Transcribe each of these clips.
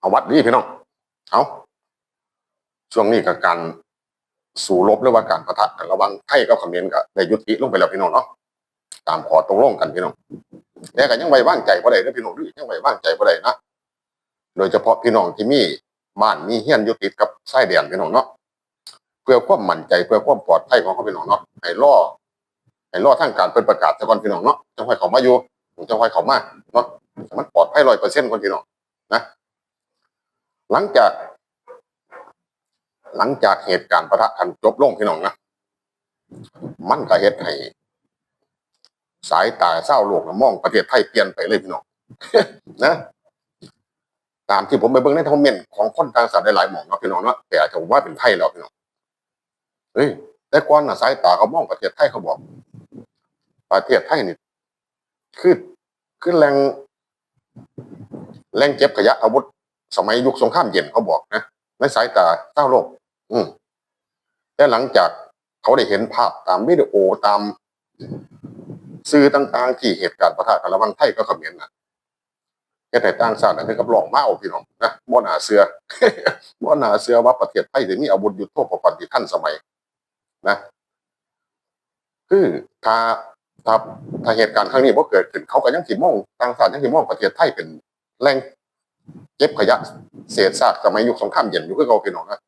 เอาวัดดีพี่น้อง เอาช่วงนี้กับการสู่รบหรือว่าการประทะกันระวังไทยกับเขมรก็ได้ยุติลงไปแล้วพี่น้องเนาะตามขอตกลงกันพี่น้องแต่ก็ยังไว้วางใจบ่ได้นะพี่น้องหรือยังไว้วางใจบ่ได้นะโดยเฉพาะพี่น้องที่มีบ้านมีเฮียนอยู่ติดกับชายแดนพี่น้องเนาะเพื่อความมั่นใจเพื่อความปลอดภัยของเขาพี่น้องเนาะให้รอให้รอทางการเป็นประกาศซะกอนพี่น้องเนาะจังค่อยเขามาอยู่จังค่อยเขามาเนาะมันปลอดภัยร้อยเปอร์เซ็นต์คนพี่น้องนะ หลังจาก หลังจากเหตุการณ์ประทะกันจบลงพี่น้องนะมันก็เฮ็ดให้สายตาเศร้าโลกนะมองประเทศไทยเปลี่ยนไปเลยพี่น้องนะตามที่ผมไปเบิ่งในคอมเมนต์ของคนต่างชาติหลายหมองนะพี่น้องนาะแต่จะว่าเป็นไทยแล้วพี่น้องเฮ้ยแต่ก่อนนะสายตาเขามองประเทศไทยเขาบอก ประเทศไทยนี่คือคือแหล่งแหล่งเก็บขยะอาวุธ สมัยยุคสงครามเย็นเขาบอกนะในสายตาเจ้าโลก อืมแต่หลังจากเขาได้เห็นภาพตามวิดีโอตามสื่อต่างๆ ที่เหตุการณ์ประทะกันระหว่างไทยกับเขมรนะแค่แต่ต่างชาตินะคือกับหลอกมาเอาพี่น้องนะบ่นาเสือบ่นาเสือว่าประเทศไทยจะมีอาวุธยุทโธปกรณ์ที่ทันสมัย นะคือถ้าถ้าถ้าเหตุการณ์ครั้งนี้บ่เกิดขึ้นเขาก็ยังสิมองต่างชาติยังสิมองประเทศไทยเป็นแหล่ง เก็บขยะเศษซากสมัยยุคสงครามเย็นอยู่คือเก่าพี่น้องนะ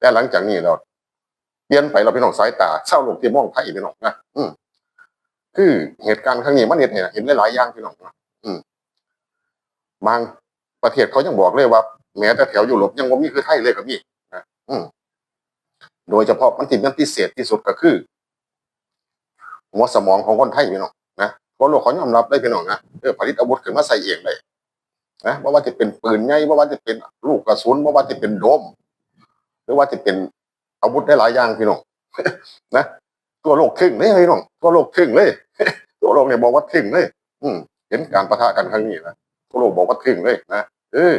แต่หลังจากนี้เราเปลี่ยนไปเราพี่น้องสายตาเศร้าลกที่มองไทยพี่น้องนะอืมคือเหตุการณ์ครั้งนี้มันเห็นเห็นหลายๆอย่างพี่น้องนะอืมบางประเทศเขายังบอกเลยว่าแม้แต่แถวยุโรปยังว่ามีคือไทยเลยกับมีนะอืมโดยเฉพาะมันที่มันพิเศษที่สุดก็คือหัวสมองของคนไทยพี่น้องนะเพราะโลกเขายอมรับได้พี่น้องนะเออผลิตอาวุธขึ้นมาใส่เองได้ นะว่าว่าจะเป็นปืนใหญ่ว่าว่าจะเป็นลูกกระสุนว่าว่าจะเป็นโดม หรือว่าจะเป็นอาวุธได้หลายอย่างพี่น้องนะทั่วโลกทึ่งเลยพี่น้องทั่วโลกทึ่งเลยทั่วโลกเนี่ยบอกว่าทึ่งเลย อืมเห็นการประทะกันครั้งนี้นะทั่วโลกบอกว่าทึ่งเลยนะเออ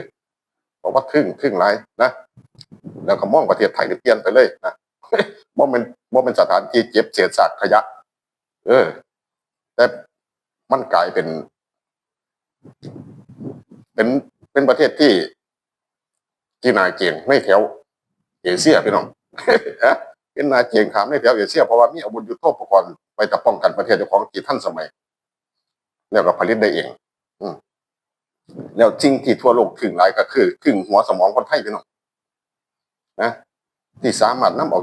บอกว่าทึ่งทึ่งไรนะแล้วก็มองประเทศไทยเนี่ยเปลี่ยนไปเลยนะว่ามันว่าเป็นสถานที่เก็บเศษซากขยะ เออ แต่มันกลายเป็น เป็นเป็นประเทศที่ที่นาเกียงในแถวเอเชียพี่น้องเป็นนาเกียงขามในแถวเอเชียเพราะว่ามีอาวุธยุทโธปกรณ์ไปจะป้องกันประเทศเจ้าของที่ท่านสมัย แล้วก็ผลิตได้เอง อืแล้วจริงที่ทั่วโลกถึงหลายก็คือถึงหัวสมองคนไทยพี่น้องนะที่สามารถนำเอา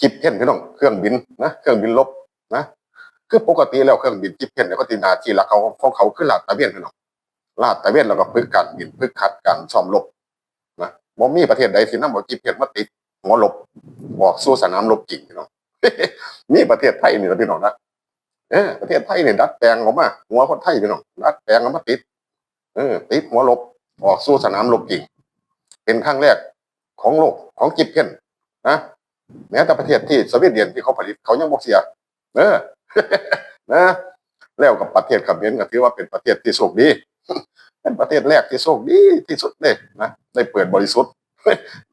จิบเพนพี่น้องเครื่องบินนะเครื่องบินลบนะคือปกติแล้วเครื่องบินจิบเพนเนี่ยก็ตีนาที่ลักเขาของเขาคือหลักตะเวียนพี่น้อง ลาดตะเวนแล้วก็ฝึกการบินฝึกขัดการซ้อมรบนะบ่มีประเทศใดที่นำเอาจิเพชรมาติดหัวรบออกสู่สนามรบจริงพี่น้องมีประเทศไทยนี่นะพี่น้องนะเออประเทศไทยเนี่ยดัดแปลงออกมาหัวคนไทยพี่น้องดัดแปลงออกมาติดเออติดหัวรบออกสู่สนามรบจริง เป็นครั้งแรกของโลกของจิเพนนะแม้แต่ประเทศที่สวีเดนที่เขาผลิตเขายังบอกเสียเออนะแล้วกับประเทศเขมรก็ถือว่าเป็นประเทศที่โชคดี เป็นประเทศแรกที่โชคดีที่สุดเลยนะได้เปิดบริสุทธิ์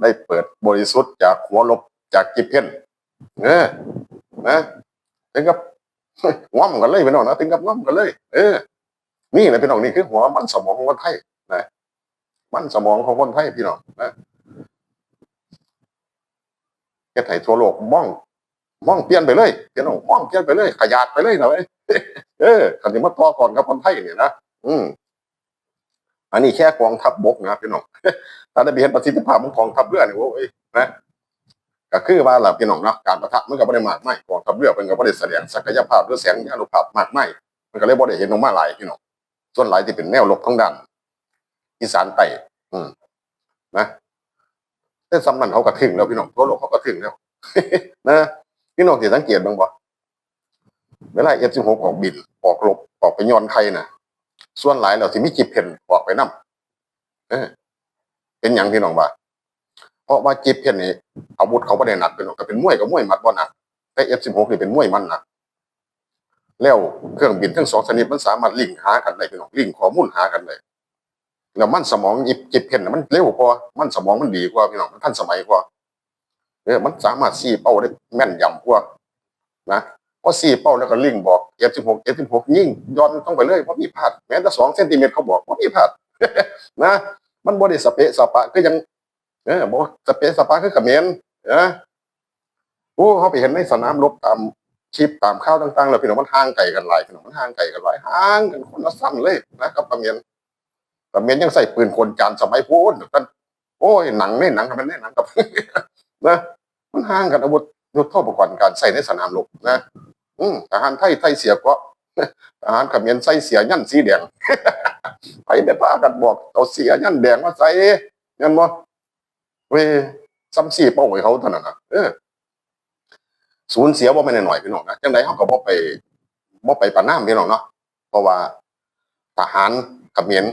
ได้เปิดบริสุทธิ์จากหัวลบจากกิบเพนเออนะถึงกับง่อมกันเลยพี่น้องนะถึงกับง่อมกันเลย เออ นี่นะพี่น้องนี่คือหัวมันสมองของคนไทยนะมันสมองของคนไทยพี่น้องนะแค่ไทยทั่วโลกมองมองเปลี่ยนไปเลยพี่น้องมองเปลี่ยนไปเลย ขยาดไปเลยนะเว้ยเออคันนี้มาต่อก่อนกับคนไทยเนี่ยนะอืม อันนี้แค่กองทัพบกนะพี่น้องถ้าได้เห็นประสิทธิภาพของกองทัพเรือเนี่ยโอ้ยนะก็คือว่าเราพี่น้องเนาะการประทะมันก็ไม่ได้มากไม่กองทัพเรือมันก็ไม่ได้แสดงศักยภาพหรือแสงยานุภาพมากไม่มันก็เลยบ่ได้เห็นออกมาหลายพี่น้องส่วนหลายที่เป็นแนวรบทั้งด้านอีสานใต้อืมนะแต่สำนันเขาก็ถึงแล้วพี่น้องทั่วโลกเขาก็ถึงแล้วนะพี่น้องที่สังเกตบ้างบ่เวลาเอฟสิบหกออกบินออกรบออกไปย้อนใครน่ะ ส่วนหลายเราที่มีจิบเพนออกไปนํเออ เป็นอย่างที่น้องว่า เพราะว่าจิบเพนนี่อาวุธเขาไม่ได้หนักเป็นกแต่เป็นมวยกับมวยมัดบ่หนักแต่เอฟสิบหกนี่เป็นมวยมันหนักแล้วเครื่องบินทั้งสองชนิดมันสามารถลิงก์หากันได้เป็นหรอกลิงก์ข้อมูลหากันได้แล้วมันสมองจิบจิบเพนน่ะมันเร็วกว่ามันสมองมันดีกว่าพี่น้องมันทันสมัยกว่าเออมันสามารถซีเป้าได้แม่นยำกว่านะ พอสี่เป้าแล้วก็ลิงบอกเอฟสิบหกเอฟสิบหกยิ่งย้อนต้องไปเลยเพราะมีพลาดแม้แต่สองเซนติเมตรเขาบอกว่ามีพลาดนะ มันบ่ได้สเปะสปะก็ยังเออบ่สเปะสปะคือเขมรเออโอ้เขาไปเห็นในสนามรบตามคลิปตามข่าวต่างๆ แล้วพี่น้องมันห่างไกลกันหลายพี่น้องมันห่างไกลกันหลายห่างกันคนละสั้นเลยนะครับเขมรเขมรยังใส่ปืนกลจานสมัยพูนกันโอ้ยหนังนี่หนังทำเป็นนี่หนังกับนะมันห่างกันอาวุธยุทโธปกรณ์การใส่ในสนามรบนะ อืมทหารไทยไทยเสียก็ทหารเขมรใส่เสียยันสีแดงไปได้พากันบอกเอาเสียยันแดงมาใส่ยันบ่เว้ยซ้ำสี่เป้าไว้เขาเท่านั้นนะเออสูญเสียบ่แม่นหน่อยพี่น้องนะจังไดเฮาก็บ่ไปบ่ไปปะนามพี่น้องเนาะเพราะว่าทหารเขมร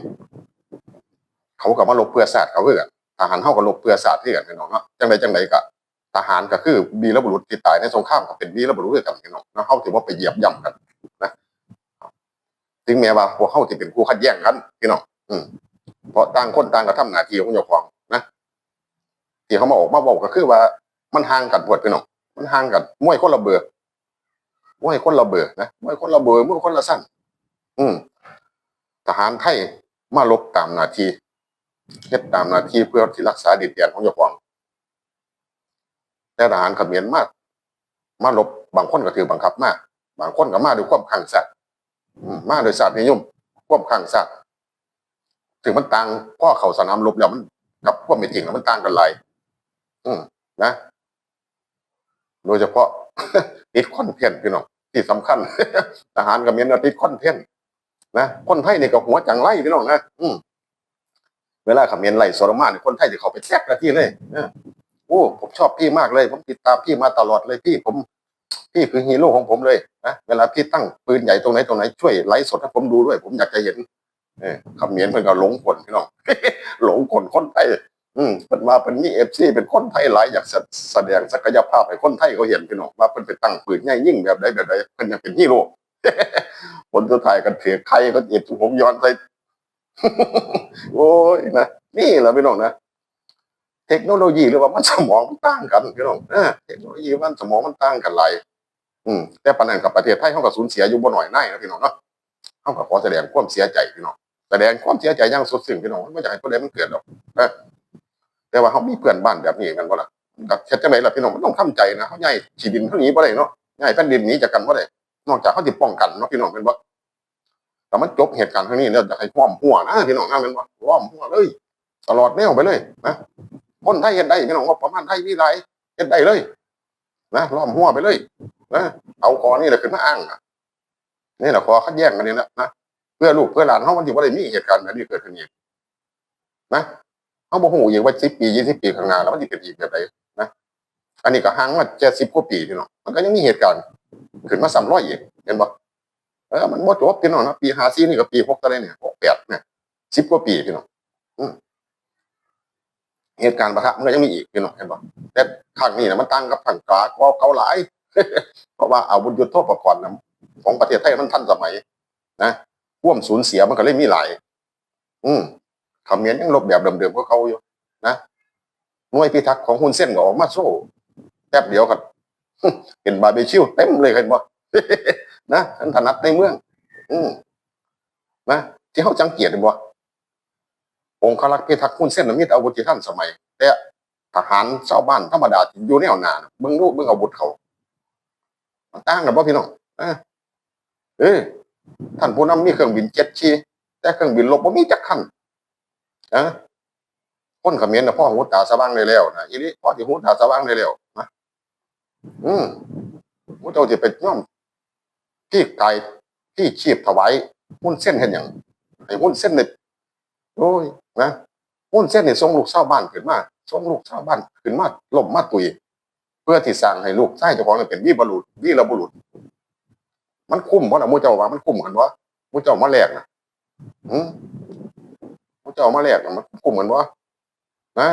เขาก็มาลบเพื่อชาสติเขาคือกทหารเฮาก็ลบเพื่อชาสติคือกันพี่น้องเนาะจังไดจังไดก็ ทหารก็คือวีรบุรุษที่ตายในสงครามก็เป็นวีรบุรุษคือกันพี่น้องเนาะเฮาถือว่าไปเหยียบย่ำกันนะถึงแม้ว่าพวกเขาที่เป็นคู่ขัดแย้งกันพี่น้องอืมเพราะต่างคนต่างก็ทำหน้าที่ของเจ้าของนะที่เขามาออกมาบอกก็คือว่า มันห่างกันปวดพี่น้องมันห่างกันมวยคนละเบือมวยคนละเบือนะมวยคนละเบือมวยคนละสั้นอืมทหารไทยมาลบตามหน้าที่เฮ็ดตามหน้าที่เพื่อที่รักษาดินแดนของเจ้าของ แต่ทหารเขมรมากมาลบบางคนก็ถือบังคับมาก บางคนก็มาด้วยความขังสัตย์มาโดยศาสตร์นิยมควบข้างศาสตร์ถึงมันต่างพ่อเขาสนามรบแล้วมันกับควบไม่จริงแล้วมันต่างกันหลายอืมนะ โดยเฉพาะติดคอนเทนต์พี่น้องที่สำคัญทหารกับเมียนติดคอนเทนต์นะคนไทยนี่ก็หัวจังไรพี่น้องนะอืมเวลาเขมรไล่โซลมานนี่คนไทยจะเขาไปแทรกนาทีเลย ออโอ้ผมชอบพี่มากเลย ผมติดตามพี่มาตลอดเลยพี่ผมพี่คือฮีโร่ของผมเลยนะเวลาพี่ตั้งปืนใหญ่ตรงไหนตรงไหนช่วยไลฟ์สดให้ผมดูด้วย ผมอยากจะเห็นเออคำเมียนเพิ่นก็หลงคนพี่น้อง หลงคนคนไทยอืมเป็นมาเป็นนี่เอฟซีเป็นคนไทยหลายอยากแสดงศักยภาพให้คนไทยเขาเห็นพี่น้องว่าเพิ่นไปตั้งปืนใหญ่ยิ่งแบบใดแบบใดเพิ่นอยากเป็นฮีโร่ ผลสุดท้ายกันเถือใครก็เอ็ดผมย้อนใส่ โอ้ยนะนี่แหละพี่น้องนะ เทคโนโลยีหรือว่ามันสมองมันต่างกันพี่น้องเทคโนโลยีมันสมองมันต่างกันหลายอืมแต่ปานนั้นกับประเทศไทยเขาก็สูญเสียอยู่บ่หน่อยในนะพี่น้องเนาะเขาก็ขอแสดงความเสียใจพี่น้องแสดงความเสียใจอย่างสุดซึ้งพี่น้องไม่อยากให้คนใดมันเกิดหรอกแต่ว่าเขามีเพื่อนบ้านแบบนี้กันบ่ล่ะกับเฮ็ดจังไดล่ะพี่น้องมันต้องทำใจนะเขาใหญ่ฉีดินเขานีบ่ได้เนาะใหญ่แผ่นดินนี้จากกันบ่ได้นอกจากเขาสิป้องกันเนาะพี่น้องเป็นบ่แต่มันจบเหตุการณ์ครั้งนี้เนี่ยอยากให้ห้อมหัวนะพี่น้องนะเป็นบ่ห้อมหัวเลย ตลอดแนวไปเลยนะ คนไทยเฮ็ดได้พี่น้องว่าประมาณไทยมีหลายเฮ็ดได้เลย นะล้อมหัวไปเลยนะเอาคอนี่แหละขึ้นมาอ้างนะนี่แหละคอคัดแย้งกันนี่แหละนะเพื่อลูกเพื่อหลานเขามันถือว่าได้มีเหตุการณ์แบบนี้เกิดขึ้นอีกนะเขาบอกหูอีกว่าสิบปียี่สิบปีข้างหน้าแล้วมันจะเป็นอีกแบบไหนนะอันนี้ก็ห่างมาเจ็ดสิบกว่าปีพี่น้องมันก็ยังมีเหตุการณ์ขึ้นมาสามร้อยอีกเห็นปะเออมันหมดจบพี่น้องนะปีห้าสี่นี่ก็ปีหกตะเลยเนี่ยหกแปดเนี่ยสิบกว่าปีพี่น้องอืม เหตุการณ์ประทะมันก็ยังมีอีกพี่น้องเห็นป่ะแต่ครั้งนี้นะมันตั้งกับทางกลางเกาหลายเพราะว่าอาวุธยุทโธปกรณ์นะของประเทศไทยมันทันสมัย นะพ่วมสูญเสียมันก็เลยมีหลาย อืมเขมรยังลบแบบเดิมๆก็เขาอยู่นะหน่วยพิทักษ์ของฮุนเส้นก็ออกมาโซ่แป๊บเดียวกันเห็นบาร์บีคิวเต็มเลยเห็นบ่นะท่านถนัดในเมือง อืมนะที่เขาจังเกียรติบ่ องค์ครักษ์พิทักษ์ฮุนเส้นน่ะมีแต่อาวุธที่ท่านสมัย แต่ทหารชาวบ้านธรรมดาที่อยู่แนวหนาน่ะเบิ่งรูปเบิ่งอาวุธเขามันต่างกันบ่พี่น้องเออเออท่านผู้นำมีเครื่องบินเจ็ตชีแต่เครื่องบินลบบ่มีจักคันนะคนขมรน่ะพ่อหูตาสว่างได้แล้วนะอีนี่พ่อสิหูตาสว่างได้แล้วนะอืมมูเจ้าสิไปย่อมพี่ไก่พี่ชีพถวายหุ้นเส้นเห็นหยังให้หุ้นเส้นเนี่ยโอ้ย นะหุ้นเส้นนี่ส่งลูกชาบ้านขึ้นมาส่งลูกชาบ้านขึ้นมาล่มมาตุย เพื่อที่สร้างให้ลูกชายเจ้าของเป็นวีบรุษวีรบุรุษ มันคุ้มเพราะนะมูเจ้าว่ามันคุ้มกันวะมูเจ้ามาแลกนะอืมมูเจ้ามาแลกนะมันคุ้มกันวะนะ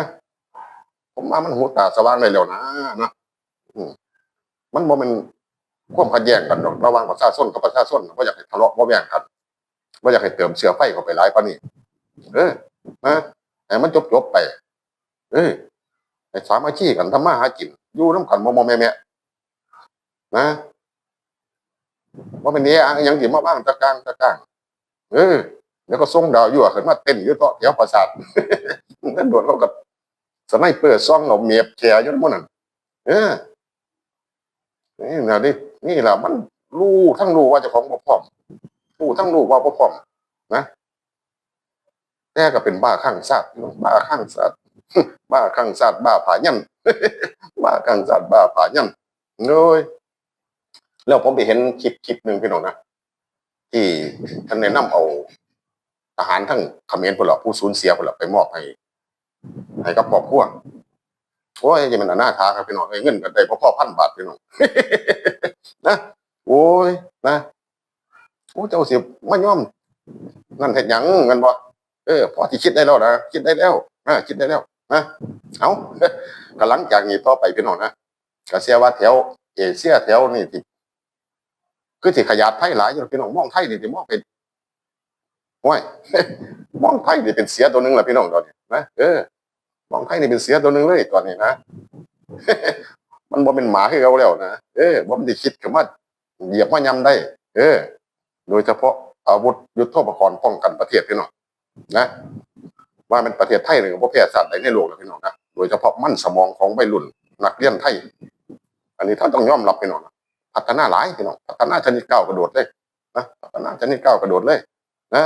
ผมว่ามันหูตาสว่างเลยแล้วนะนะอืมมันบ่เป็นความขัดแย้งกันดอกระหว่างประชาชนกับประชาชนว่าอยากให้ทะเลาะว่าแย่งกันว่าอยากให้เติมเชื้อไฟเข้าไปหลายปานนี้เออ นะให้มันจบจบๆไป เออให้สามัคคีพกันทำมาหากินอยู่น้ำกันมอมแม่แม่นะว่าเป็นนี้อะยังสิมาบ้างตะกางตะกางเออแล้วก็ส่งดาวอยู่อะขึ้นมาเต้นอยู่ต่อแถวประสาทนั่นโดนเขากับสไนเปอร์ซ่องเอาเมียบแกอยู่นั่นมดนั่นเออนี่นะนี่นี่แหละมันรู้ทั้งรู้ว่าจะของบ่พร้อมรู้ทั้งรู้ว่าบ่พร้อมนะ แต่ก็เป็นบ้าข้างซาดพี่น้องบ้าข้างซาดบ้าข้างซาดบ้าผายันบ้าข้างซาดบ้าผายันโอ้ยแล้วผมไปเห็นคลิปคลิปหนึ่งพี่น้องนะที่ท่านแนะนำเอาทหารทั้งขมรพนละผู้สูญเสียพละไปมอบให้ให้กับครอบครัวโอ้ยอยังมันอนาถาครับพี่น้องเอ้ยเงินกันได้พอพ่อพันบาทพี่น้องนะโอ้ยนะโอ้เจ้าเสียมาย่อมนั่นเห็นยังเงินบ่ เออพอที่คิดได้แล้วนะคิดได้แล้วนะคิดได้แล้วนะเอากหลังจากนี้ต่อไปพี่น้องนะกระเสียว่าแถวเอเชียแถวนี่ที่คือสิขยาดไทยหลายอยู่พี่น้องมองไทยนี่สิมองเป็นโอ้ยมองไทยนี่เป็นเสียตัวหนึงแหละพี่น้องตอนนี้นะเออมองไทยนี่เป็นเสียตัวหนึ่งเลยตอนนี้นะมันบ่เป็นหมาคือเขาแล้วนะเออบ่มันได้คิดคำว่าเหยียบมายำได้ เออ โดยเฉพาะอาวุธยุทโธปกรณ์ป้องกันประเทศพี่น้อง นะ ว่าเป็นประเทศไทยหนึ่งประเทศาสตร์ใดในโลกนะพี่น้องนะโดยเฉพาะมั่นสมองของวัยรุ่นนักเรียนไทย อันนี้ท่านต้องยอมรับพี่น้องนะพัฒนาหลายพี่น้องพัฒนาชนิดก้าวกระโดดเลยนะพัฒนาชนิดก้าวกระโดดเลย นะ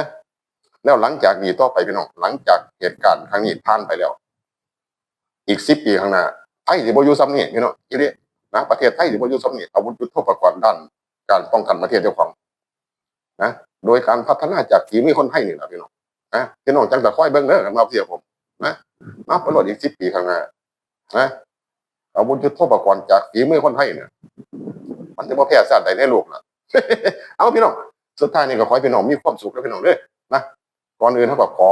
แล้วหลังจากนี้ต่อไปพี่น้องหลังจากเหตุการณ์ครั้งนี้ผ่านไปแล้ว อีกสิบปีข้างหน้าไทยสิบอยู่ซ้ำนี่พี่น้องอีเดียนะประเทศไทยสิบอยู่ซ้ำนี่อาวุธยุทโธปกรณ์ด้าน การป้องกันประเทศเจ้าของนะโดยการพัฒนาจากฝีมือคนไทยนี่แหละพี่น้อง นะพี่น้องจังแต่ค่อยเบิ่งเด้อกันมาเพียผมนะมาประโยชน์อีกสิบปีข้างหน้านะอาวุธยุทโธปกรณ์จากฝีมือคนไทยเนี่ยมันจะมาแพร่ชาติใดในโลกนะเอาพี่น้องสุดท้ายนี่ก็ขอให้พี่น้องมีความสุขแล้วพี่น้องเด้อนะก่อนอื่นเท่ากับขอ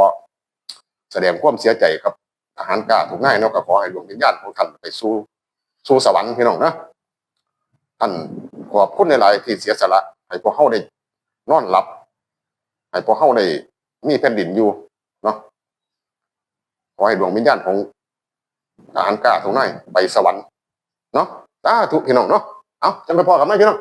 แสดงความเสียใจครับทหารกล้าถูกง่ายเนาะก็ขอให้ดวงวิญญาณของท่านไปสู่สู่สวรรค์พี่น้องนะท่านขอบคุณในหลายที่เสียสละให้พวกเขาได้นอนหลับให้พวกเขาได้ มีแผ่นดินอยู่เนาะขอให้ดวงวิญญาณของทหารกล้าตรงนั้นไปสวรรค์เนาะตาธุพี่น้องเนาะเอาจะไปพอกันไหมพี่น้อง